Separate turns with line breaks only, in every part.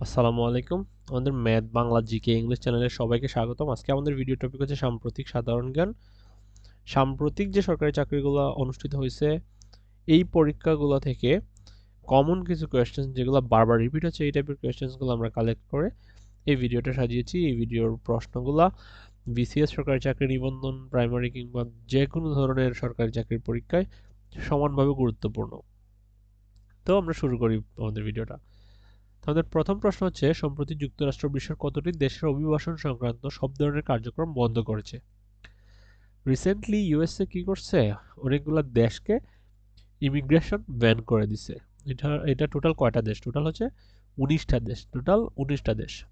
আসসালামু আলাইকুম। আমাদের ম্যাথ বাংলা জিকে ইংলিশ চ্যানেলের সবাইকে স্বাগতম। আজকে আমাদের ভিডিও টপিক হচ্ছে সাম্প্রতিক সাধারণ জ্ঞান। সাম্প্রতিক যে সরকারি চাকরিগুলো অনুষ্ঠিত হয়েছে, এই পরীক্ষাগুলো থেকে কমন কিছু কোয়েশ্চেন যেগুলো বারবার রিপিট হচ্ছে, এই টাইপের কোয়েশ্চেন্সগুলো আমরা কালেক্ট করে এই ভিডিওটা সাজিয়েছি। এই ভিডিওর প্রশ্নগুলো বিসিএস সরকারি চাকরি নিবন্ধন প্রাইমারি কিংবা যে কোনো ধরনের সরকারি চাকরির পরীক্ষায় সমানভাবে গুরুত্বপূর্ণ। তো আমরা শুরু করি আমাদের ভিডিওটা আমাদের প্রথম প্রশ্ন হচ্ছে, সম্প্রতি যুক্তরাষ্ট্র বিশ্বের কতটি দেশের অভিবাসন সংক্রান্ত সব ধরনের কার্যক্রম বন্ধ করেছে? রিসেন্টলি ইউএসএ কি করছে? অনেকগুলো দেশকে ইমিগ্রেশন ব্যান করে দিছে। এটা এটা টোটাল কয়টা দেশ? টোটাল হচ্ছে উনিশটা দেশ। টোটাল উনিশটা দেশ।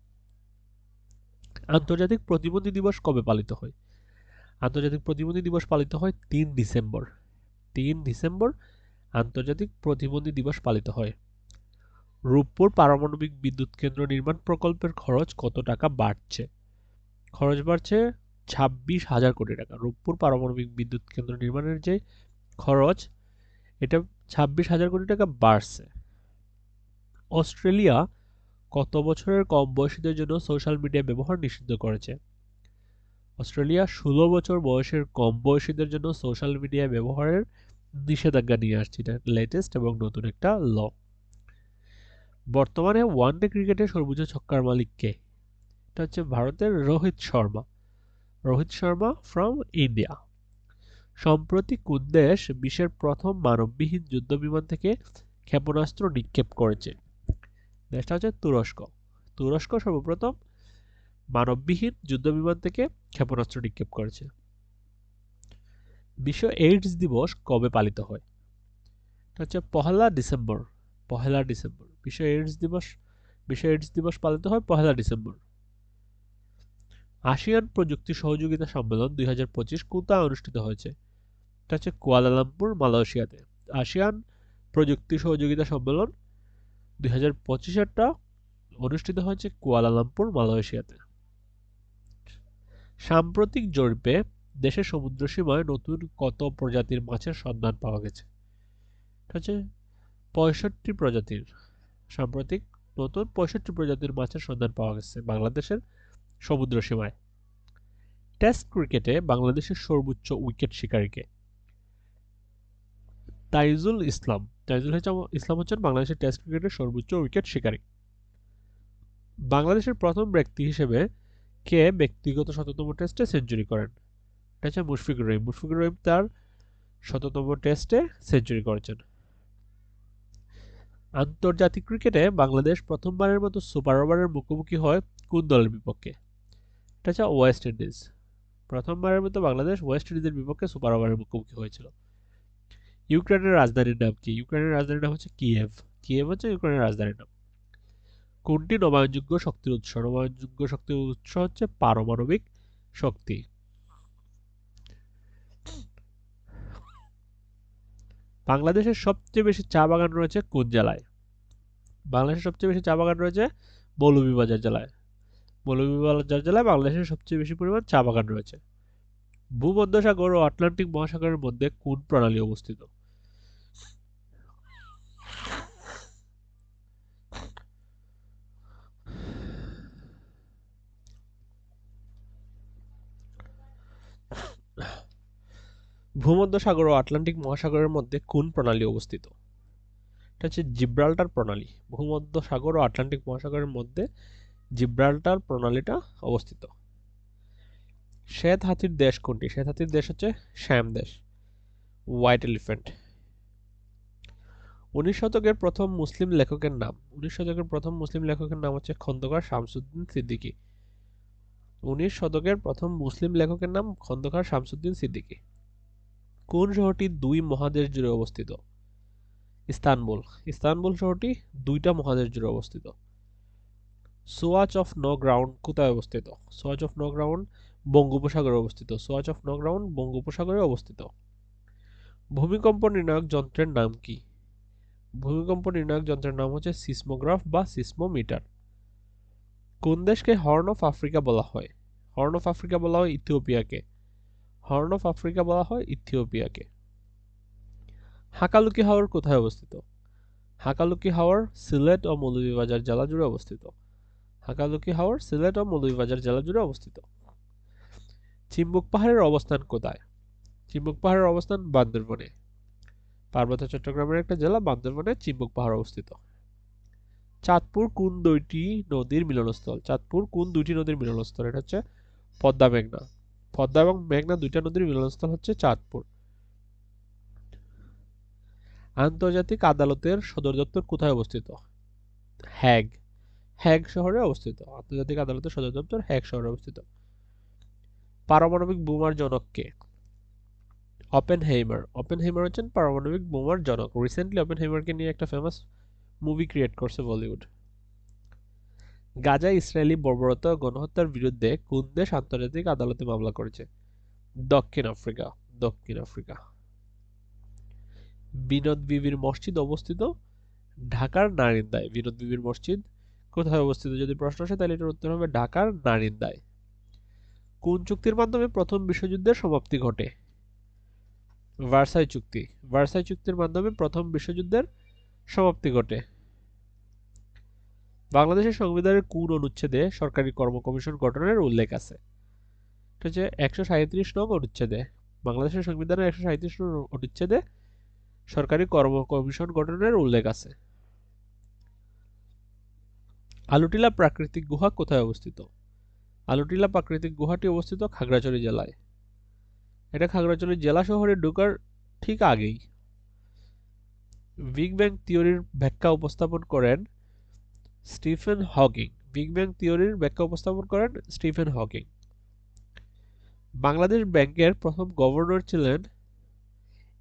আন্তর্জাতিক প্রতিবন্ধী দিবস কবে পালিত হয়? আন্তর্জাতিক প্রতিবন্ধী দিবস পালিত হয় তিন ডিসেম্বর। তিন ডিসেম্বর আন্তর্জাতিক প্রতিবন্ধী দিবস পালিত হয়। রূপপুর পারমাণবিক বিদ্যুৎ কেন্দ্র নির্মাণ প্রকল্পের খরচ কত টাকা বাড়ছে? খরচ বাড়ছে ছাব্বিশ হাজার কোটি টাকা। রূপপুর পারমাণবিক বিদ্যুৎ কেন্দ্র নির্মাণের যে খরচ, এটা ছাব্বিশ হাজার কোটি টাকা বাড়ছে। অস্ট্রেলিয়া কত বছরের কম বয়সীদের জন্য সোশ্যাল মিডিয়া ব্যবহার নিষিদ্ধ করেছে? অস্ট্রেলিয়া ষোলো বছর বয়সের কম বয়সীদের জন্য সোশ্যাল মিডিয়া ব্যবহারের নিষেধাজ্ঞা নিয়ে আসছে। এটা লেটেস্ট এবং নতুন একটা ল বর্তমানে ওয়ানডে ক্রিকেটে সর্বোচ্চ ছক্কার মালিক কে? এটা হচ্ছে ভারতের রোহিত শর্মা। রোহিত শর্মা ফ্রম ইন্ডিয়া সম্প্রতি কোন বিশ্বের প্রথম মানববিহীন যুদ্ধবিমান থেকে ক্ষেপণাস্ত্র নিক্ষেপ করেছে। দেশটা হচ্ছে তুরস্ক। তুরস্ক সর্বপ্রথম মানববিহীন যুদ্ধবিমান থেকে ক্ষেপণাস্ত্র নিক্ষেপ করেছে। বিশ্ব এইডস দিবস কবে পালিত হয়? এটা হচ্ছে পহেলা ডিসেম্বর। পহেলা ডিসেম্বর। বিশ্ব এইডস দিবস বিশ্ব এইডস দিবস পালিত হয় পহেলা ডিসেম্বর। আসিয়ান প্রযুক্তি সহযোগিতা সম্মেলন দুই হাজার পঁচিশ কোথায় অনুষ্ঠিত হয়েছে। এটা হচ্ছে কুয়ালালামপুর, মালয়েশিয়াতে। আসিয়ান প্রযুক্তি সহযোগিতা সম্মেলন দুই হাজার পঁচিশেরটা অনুষ্ঠিত হয়েছে কুয়ালালামপুর, মালয়েশিয়াতে। সাম্প্রতিক জরিপে দেশের সমুদ্র সীমায় নতুন কত প্রজাতির মাছের সন্ধান পাওয়া গেছে? এটা হচ্ছে পঁয়ষট্টি প্রজাতির। সাম্প্রতিক নতুন পঁয়ষট্টি প্রজাতির মাছের সন্ধান পাওয়া গেছে বাংলাদেশের সমুদ্র সীমায়। টেস্ট ক্রিকেটে বাংলাদেশের সর্বোচ্চ উইকেট শিকারীকে। তাইজুল ইসলাম। তাইজুল ইসলাম হচ্ছেন বাংলাদেশের টেস্ট ক্রিকেটের সর্বোচ্চ উইকেট শিকারী। বাংলাদেশের প্রথম ব্যক্তি হিসেবে কে ব্যক্তিগত শততম টেস্টে সেঞ্চুরি করেন? এটা হচ্ছে মুশফিকুর রহিম। মুশফিকুর রহিম তার শততম টেস্টে সেঞ্চুরি করেছেন। আন্তর্জাতিক ক্রিকেটে বাংলাদেশ প্রথমবারের মতো সুপার ওভারের মুখোমুখি হয় কোন দলের বিপক্ষে? এটা হচ্ছে ওয়েস্ট ইন্ডিজ। প্রথমবারের মতো বাংলাদেশ ওয়েস্ট ইন্ডিজের বিপক্ষে সুপার ওভারের মুখোমুখি হয়েছিল। ইউক্রেনের রাজধানীর নাম কি? ইউক্রেনের রাজধানীর নাম হচ্ছে কিয়েভ। কিয়েভ হচ্ছে ইউক্রেনের রাজধানীর নাম। কোনটি নবায়নযোগ্য শক্তির উৎস? নবায়নযোগ্য শক্তির উৎস হচ্ছে পারমাণবিক শক্তি। বাংলাদেশের সবচেয়ে বেশি চা বাগান রয়েছে কোন জেলায়? বাংলাদেশের সবচেয়ে বেশি চা বাগান রয়েছে মৌলভীবাজার জেলায়। মৌলভীবাজার জেলায় বাংলাদেশের সবচেয়ে বেশি পরিমাণ চা বাগান রয়েছে। ভূমধ্যসাগর ও আটলান্টিক মহাসাগরের মধ্যে কোন প্রণালী অবস্থিত? ভূমধ্যসাগর ও আটলান্টিক মহাসাগরের মধ্যে কোন প্রণালী অবস্থিত? এটা হচ্ছে জিব্রাল্টার প্রণালী। ভূমধ্যসাগর ও আটলান্টিক মহাসাগরের মধ্যে জিব্রাল্টার প্রণালীটা অবস্থিত। শ্বেত হাতির দেশ কোনটি? শ্বেত হাতির দেশ হচ্ছে শ্যাম দেশ, হোয়াইট এলিফ্যান্ট। উনিশ শতকের প্রথম মুসলিম লেখকের নাম। উনিশ শতকের প্রথম মুসলিম লেখকের নাম হচ্ছে খন্দকার শামসুদ্দিন সিদ্দিকী। উনিশ শতকের প্রথম মুসলিম লেখকের নাম খন্দকার শামসুদ্দিন সিদ্দিকী। কোন শহরটি দুই মহাদেশ জুড়ে অবস্থিত? ইস্তানবুল। ইস্তানবুল শহরটি দুইটা মহাদেশ জুড়ে অবস্থিত। সোয়াচ অফ ন গ্রাউন্ড কোথায় অবস্থিত? সোয়াচ অফ ন গ্রাউন্ড বঙ্গোপসাগরে অবস্থিত। সোয়াচ অফ ন গ্রাউন্ড বঙ্গোপসাগরে অবস্থিত। ভূমিকম্প নির্ণায়ক যন্ত্রের নাম কি? ভূমিকম্প নির্ণায়ক যন্ত্রের নাম হচ্ছে সিসমোগ্রাফ বা সিসমোমিটার। কোন দেশকে হর্ন অফ আফ্রিকা বলা হয়? হর্ন অফ আফ্রিকা বলা হয় ইথিওপিয়াকে। হর্ন অফ আফ্রিকা বলা হয় ইথিওপিয়াকে। হাকালুকি হাওর কোথায় অবস্থিত? হাকালুকি হাওর সিলেট ও মৌলভীবাজার জেলা জুড়ে অবস্থিত। হাকালুকি হাওর সিলেট ও মৌলভীবাজার জেলা জুড়ে অবস্থিত। চিম্বুক পাহাড়ের অবস্থান কোথায়? চিম্বুক পাহাড়ের অবস্থান বান্দরবনে। পার্বত্য চট্টগ্রামের একটা জেলা বান্দরবনে চিম্বুক পাহাড় অবস্থিত। চাঁদপুর কোন দুইটি নদীর মিলনস্থল? চাঁদপুর কোন দুইটি নদীর মিলনস্থল? এটা হচ্ছে পদ্মা মেঘনা। পদ্মা এবং মেঘনা দুইটা নদীর মিলনস্থল হচ্ছে চাঁদপুর। আন্তর্জাতিক আদালতের সদর দপ্তর কোথায় অবস্থিত? হ্যাগ। হ্যাগ শহরে অবস্থিত। আন্তর্জাতিক আদালতের সদর দপ্তর হ্যাগ শহরে অবস্থিত। পারমাণবিক বোমার জনক কে? ওপেন হেইমার ওপেন হেইমার হচ্ছেন পারমাণবিক বোমার জনক। রিসেন্টলি ওপেন হেইমারকে নিয়ে একটা ফেমাস মুভি ক্রিয়েট করছে বলিউড গাজা ইসরায়েলি বর্বরতা গণহত্যার বিরুদ্ধে কোন দেশ আন্তর্জাতিক আদালতে মামলা করেছে। দক্ষিণ আফ্রিকা দক্ষিণ আফ্রিকা। বিনোদ বিবির মসজিদ অবস্থিত ঢাকার নারিন্দায়। বিনোদ বিবির মসজিদ কোথায় অবস্থিত, যদি প্রশ্ন আসে, তাহলে এটার উত্তর হবে ঢাকার নারিন্দায়। কোন চুক্তির মাধ্যমে প্রথম বিশ্বযুদ্ধের সমাপ্তি ঘটে? ভার্সাই চুক্তি। ভার্সাই চুক্তির মাধ্যমে প্রথম বিশ্বযুদ্ধের সমাপ্তি ঘটে। বাংলাদেশের সংবিধানের কোন অনুচ্ছেদে সরকারি কর্ম কমিশন গঠনের উল্লেখ আছে। এটা হচ্ছে একশো সাঁত্রিশ নং অনুচ্ছেদে। বাংলাদেশের সংবিধানের একশো সাঁত্রিশ নং অনুচ্ছেদে সরকারি কর্ম কমিশন গঠনের উল্লেখ আছে। আলুটিলা প্রাকৃতিক গুহা কোথায় অবস্থিত? আলুটিলা প্রাকৃতিক গুহাটি অবস্থিত খাগড়াছড়ি জেলায়। এটা খাগড়াছড়ি জেলা শহরে ঢোকার ঠিক আগেই। বিগ ব্যাং থিওরির ব্যাখ্যা উপস্থাপন করেন স্টিফেন হকিং, বিগ ব্যাং থিওরির ব্যাখ্যা উপস্থাপন করেন স্টিফেন হকিং। বাংলাদেশ ব্যাংকের প্রথম গভর্নর ছিলেন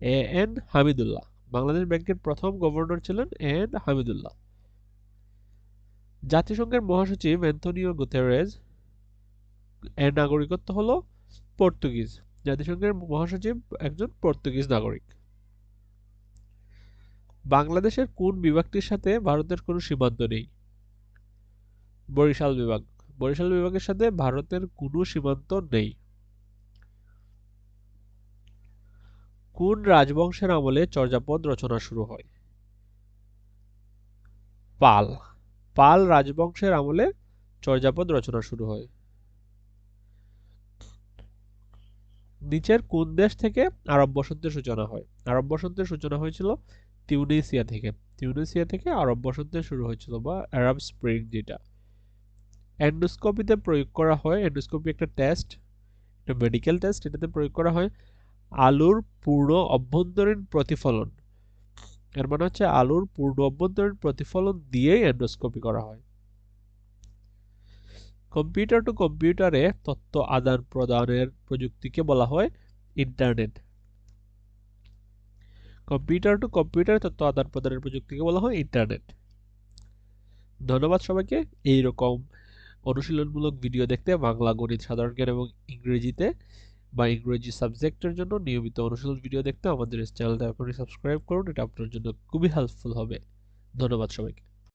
এ এন হামিদুল্লাহ। বাংলাদেশ ব্যাংকের প্রথম গভর্নর ছিলেন এ এন হামিদুল্লাহ। জাতিসংঘের মহাসচিব অ্যান্টনিও গুতেরেজ, এর নাগরিকত্ব হল পর্তুগিজ। জাতিসংঘের মহাসচিব একজন পর্তুগিজ নাগরিক। বাংলাদেশের কোন বিভাগটির সাথে ভারতের কোনো সীমান্ত নেই? বরিশাল বিভাগ। বরিশাল বিভাগের সাথে ভারতের কোনো সীমান্ত নেই। কোন রাজবংশের আমলে চর্যাপদ রচনা শুরু হয়? পাল। পাল রাজবংশের আমলে চর্যাপদ রচনা শুরু হয়। নিচের কোন দেশ থেকে আরব বসন্তের সূচনা হয়? আরব বসন্তের সূচনা হয়েছিল টিউনিসিয়া থেকে। টিউনিসিয়া থেকে আরব বসন্তের শুরু হয়েছিল বা আরব স্প্রিং যেটা। এন্ডোস্কোপিতে প্রয়োগ করা হয়, এন্ডোস্কোপি একটা টেস্ট একটা মেডিকেল টেস্ট এটাতে প্রয়োগ করা হয় আলুর পূর্ণ অভ্যন্তরীণ প্রতিফলন। এর মানে হচ্ছে আলুর পূর্ণ অভ্যন্তরীণ প্রতিফলন দিয়েই এন্ডোস্কোপি করা হয়। কম্পিউটার টু কম্পিউটারে তথ্য আদান প্রদানের প্রযুক্তিকে বলা হয় ইন্টারনেট কম্পিউটার টু কম্পিউটার তথ্য আদান প্রদানের প্রযুক্তিকে বলা হয় ইন্টারনেট ধন্যবাদ সবাইকে, এইরকম অনুশীলনমূলক ভিডিও দেখতে বাংলা, গণিত, সাধারণ জ্ঞান এবং ইংরেজিতে বা ইংরেজি সাবজেক্টের জন্য নিয়মিত অনুশীলন ভিডিও দেখতে আমাদের চ্যানেলটা এখনই সাবস্ক্রাইব করুন, এটা আপনার জন্য খুবই হেল্পফুল হবে। ধন্যবাদ সবাইকে।